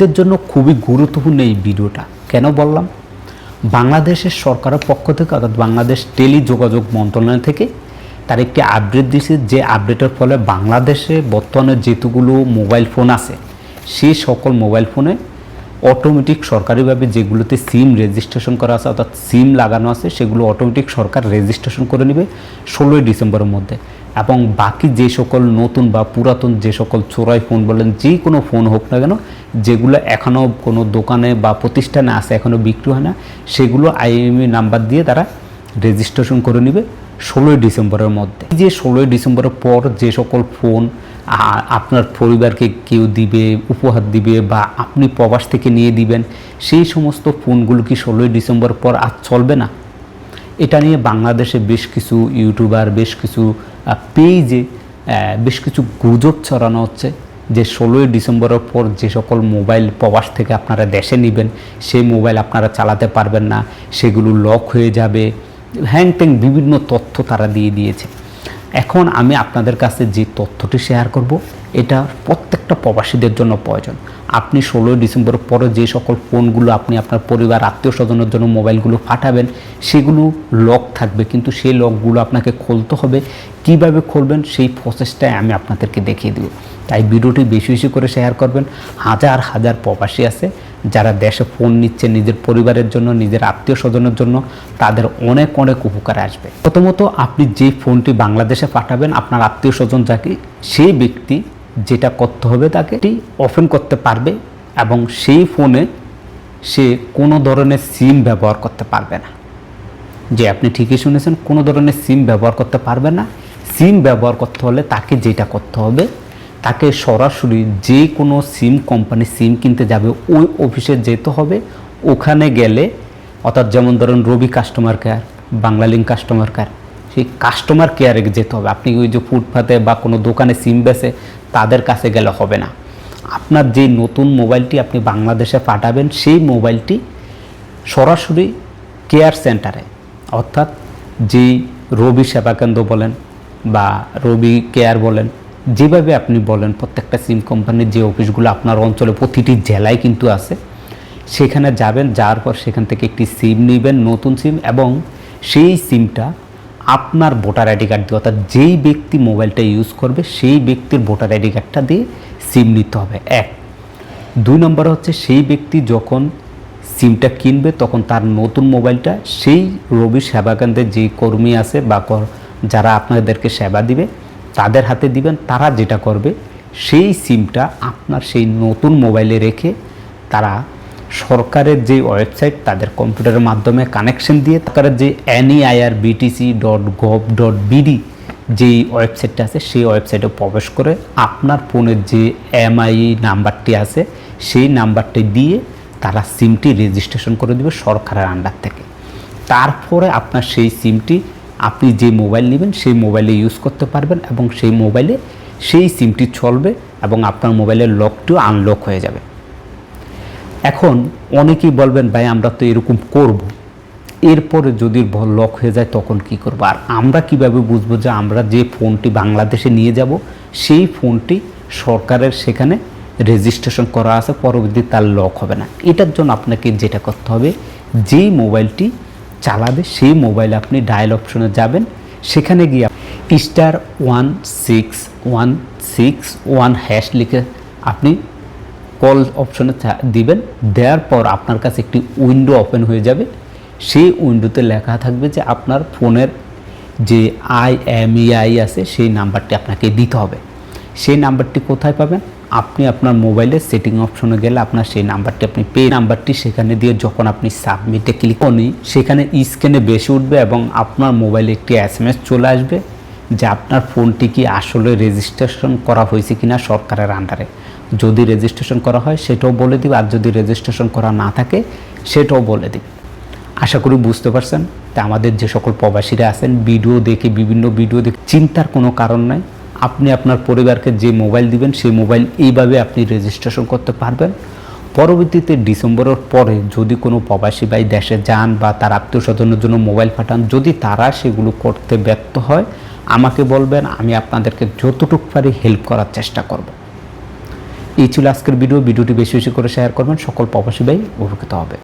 প্রবাসীদের জন্য খুবই গুরুত্বপূর্ণ এই ভিডিওটা। কেন বললাম? বাংলাদেশের সরকারের পক্ষ থেকে অর্থাৎ বাংলাদেশ টেলি যোগাযোগ মন্ত্রণালয় থেকে তার একটি আপডেট দিয়েছে, যে আপডেটের ফলে বাংলাদেশে বর্তমানে যেতুগুলো মোবাইল ফোন আছে, সেই সকল মোবাইল ফোনে অটোমেটিক সরকারিভাবে যেগুলোতে সিম রেজিস্ট্রেশন করা আছে, অর্থাৎ সিম লাগানো আছে, সেগুলো অটোমেটিক সরকার রেজিস্ট্রেশন করে নেবে ষোলোই ডিসেম্বরের মধ্যে। এবং বাকি যে সকল নতুন বা পুরাতন যে সকল চোরাই ফোন বলেন, যে কোনো ফোন হোক না কেন, যেগুলো এখনও কোনো দোকানে বা প্রতিষ্ঠানে আছে এখনও বিক্রি হয় না, সেগুলো আইএমই নাম্বার দিয়ে তারা রেজিস্ট্রেশন করে নেবে ষোলোই ডিসেম্বরের মধ্যে। যে ষোলোই ডিসেম্বরের পর যে সকল ফোন আপনার পরিবারকে কেউ দিবে, উপহার দিবে বা আপনি প্রবাস থেকে নিয়ে দিবেন, সেই সমস্ত ফোনগুলো কি ষোলোই ডিসেম্বর পর আর চলবে না? এটা নিয়ে বাংলাদেশে বেশ কিছু ইউটিউবার, বেশ কিছু পেজে বেশ কিছু গুজব ছড়ানো হচ্ছে যে ষোলোই ডিসেম্বরের পর যে সকল মোবাইল প্রবাস থেকে আপনারা দেশে নেবেন, সেই মোবাইল আপনারা চালাতে পারবেন না, সেগুলো লক হয়ে যাবে, হ্যাং ট্যাং বিভিন্ন তথ্য তারা দিয়ে দিয়েছে। এখন আমি আপনাদের কাছে যে তথ্যটি শেয়ার করব, এটা প্রত্যেকটা প্রবাসীদের জন্য প্রয়োজন। আপনি ষোলোই ডিসেম্বর পরে যে সকল ফোনগুলো আপনি আপনার পরিবার, আত্মীয় স্বজনের জন্য মোবাইলগুলো পাঠাবেন, সেগুলো লক থাকবে। কিন্তু সেই লকগুলো আপনাকে খুলতে হবে। কীভাবে খুলবেন সেই প্রসেসটাই আমি আপনাদেরকে দেখিয়ে দেবো। তাই ভিডিওটি বেশি বেশি করে শেয়ার করবেন। হাজার হাজার প্রবাসী আছে যারা দেশে ফোন নিচ্ছে নিজের পরিবারের জন্য, নিজের আত্মীয় স্বজনের জন্য। তাদের অনেক অনেক উপকার আসবে। প্রথমত আপনি যে ফোনটি বাংলাদেশে পাঠাবেন, আপনার আত্মীয় স্বজন যাকে, সেই ব্যক্তি যেটা করতে হবে তাকে ওপেন করতে পারবে এবং সেই ফোনে সে কোনো ধরনের সিম ব্যবহার করতে পারবে না। যে আপনি ঠিকই শুনেছেন, কোনো ধরনের সিম ব্যবহার করতে পারবে না। সিম ব্যবহার করতে হলে তাকে যেটা করতে হবে, তাকে সরাসরি যে কোনো সিম কোম্পানি সিম কিনতে যাবে, ওই অফিসে যেতে হবে। ওখানে গেলে, অর্থাৎ যেমন ধরুন Robi customer care Banglalink customer care সেই কাস্টমার কেয়ারে যেতে হবে। আপনি ওই যে ফুটপাতে বা কোনো দোকানে সিম বেছে তাদের কাছে গেলে হবে না। আপনার যে নতুন মোবাইলটি আপনি বাংলাদেশে পাঠাবেন, সেই মোবাইলটি সরাসরি কেয়ার সেন্টারে, অর্থাৎ যেই রবি সেবা কেন্দ্র বলেন বা রবি কেয়ার বলেন, যেভাবে আপনি বলেন, প্রত্যেকটা সিম কোম্পানির যে অফিসগুলো আপনার অঞ্চলে প্রতিটি জেলায় কিন্তু আছে, সেখানে যাবেন, যাওয়ার পর সেখান থেকে একটি সিম নেবেন, নতুন সিম, এবং সেই সিমটা আপনার ভোটার আইডি কার্ড দিয়ে, অর্থাৎ যেই ব্যক্তি মোবাইলটা ইউজ করবে, সেই ব্যক্তির ভোটার আইডি কার্ডটা দিয়ে সিম নিতে হবে। এক। দুই নম্বর হচ্ছে সেই ব্যক্তি যখন সিমটা কিনবে, তখন তার নতুন মোবাইলটা, সেই রবি সেবা কেন্দ্রের যে কর্মী আছে বা যারা আপনাদেরকে সেবা দিবে, তাদের হাতে দিবেন, তারা যেটা করবে, সেই সিমটা আপনার সেই নতুন মোবাইলে রেখে তারা সরকারের যে ওয়েবসাইট, তাদের কম্পিউটারের মাধ্যমে কানেকশন দিয়ে সরকারের যে NEIR BTC dot gov dot BD যেই ওয়েবসাইটটা আছে, সেই ওয়েবসাইটে প্রবেশ করে আপনার ফোনের যে এমআই নাম্বারটি আছে, সেই নাম্বারটি দিয়ে তারা সিমটি রেজিস্ট্রেশন করে দেবে সরকারের আন্ডার থেকে। তারপরে আপনার সেই সিমটি আপনি যে মোবাইল নেবেন, সেই মোবাইলে ইউজ করতে পারবেন এবং সেই মোবাইলে সেই সিমটি চলবে এবং আপনার মোবাইলের লকটিও আনলক হয়ে যাবে। এখন অনেকেই বলবেন, ভাই, আমরা তো এরকম করব। এরপরে যদি লক হয়ে যায়, তখন কি করব? আর আমরা কীভাবে বুঝব যে আমরা যে ফোনটি বাংলাদেশে নিয়ে যাব, সেই ফোনটি সরকারের সেখানে রেজিস্ট্রেশন করা আছে, পরবর্তী তার লক হবে না। এটার জন্য আপনাকে যেটা করতে হবে, যেই মোবাইলটি চালাবে, সেই মোবাইলে আপনি ডায়াল অপশনে যাবেন। সেখানে গিয়ে star one six one six one hash লিখে আপনি কল অপশনে দিবেন। দেওয়ার পর আপনার কাছে একটি উইন্ডো ওপেন হয়ে যাবে। সেই উইন্ডোতে লেখা থাকবে যে আপনার ফোনের যে আই এম আই আছে, সেই নাম্বারটি আপনাকে দিতে হবে। সেই নাম্বারটি কোথায় পাবেন? আপনি আপনার মোবাইলের সেটিং অপশনে গেলে আপনার সেই নাম্বারটি আপনি পে নাম্বারটি সেখানে দিয়ে যখন আপনি সাবমিটে ক্লিক করনি সেখানে স্ক্রিনে বেশি উঠবে এবং আপনার মোবাইলে একটি এস চলে আসবে, যে আপনার ফোনটি কি আসলে রেজিস্ট্রেশন করা হয়েছে কিনা সরকারের আন্ডারে যদি রেজিস্ট্রেশন করা হয়, সেটাও বলে দিবে। আর যদি রেজিস্ট্রেশন করা না থাকে, সেটাও বলে দিবে। আশা করি বুঝতে পারছেন? তা আমাদের যে সকল প্রবাসীরা আছেন ভিডিও দেখে, বিভিন্ন ভিডিও দেখে, চিন্তার কোনো কারণ নাই। আপনি আপনার পরিবারকে যে মোবাইল দিবেন, সেই মোবাইল এইভাবে আপনি রেজিস্ট্রেশন করতে পারবেন। পরবর্তীতে ডিসেম্বরের পরে যদি কোনো প্রবাসী ভাই দেশে যান বা তার আত্মীয় স্বজনের জন্য মোবাইল পাঠান, যদি তারা সেগুলো করতে ব্যর্থ হয়, আমাকে বলবেন, আমি আপনাদেরকে যতটুকু পারি হেল্প করার চেষ্টা করব। এই ছিল আজকের ভিডিও। ভিডিওটি বেশি বেশি করে শেয়ার করবেন। সকল প্রবাসী ভাই, উপকৃত হবে।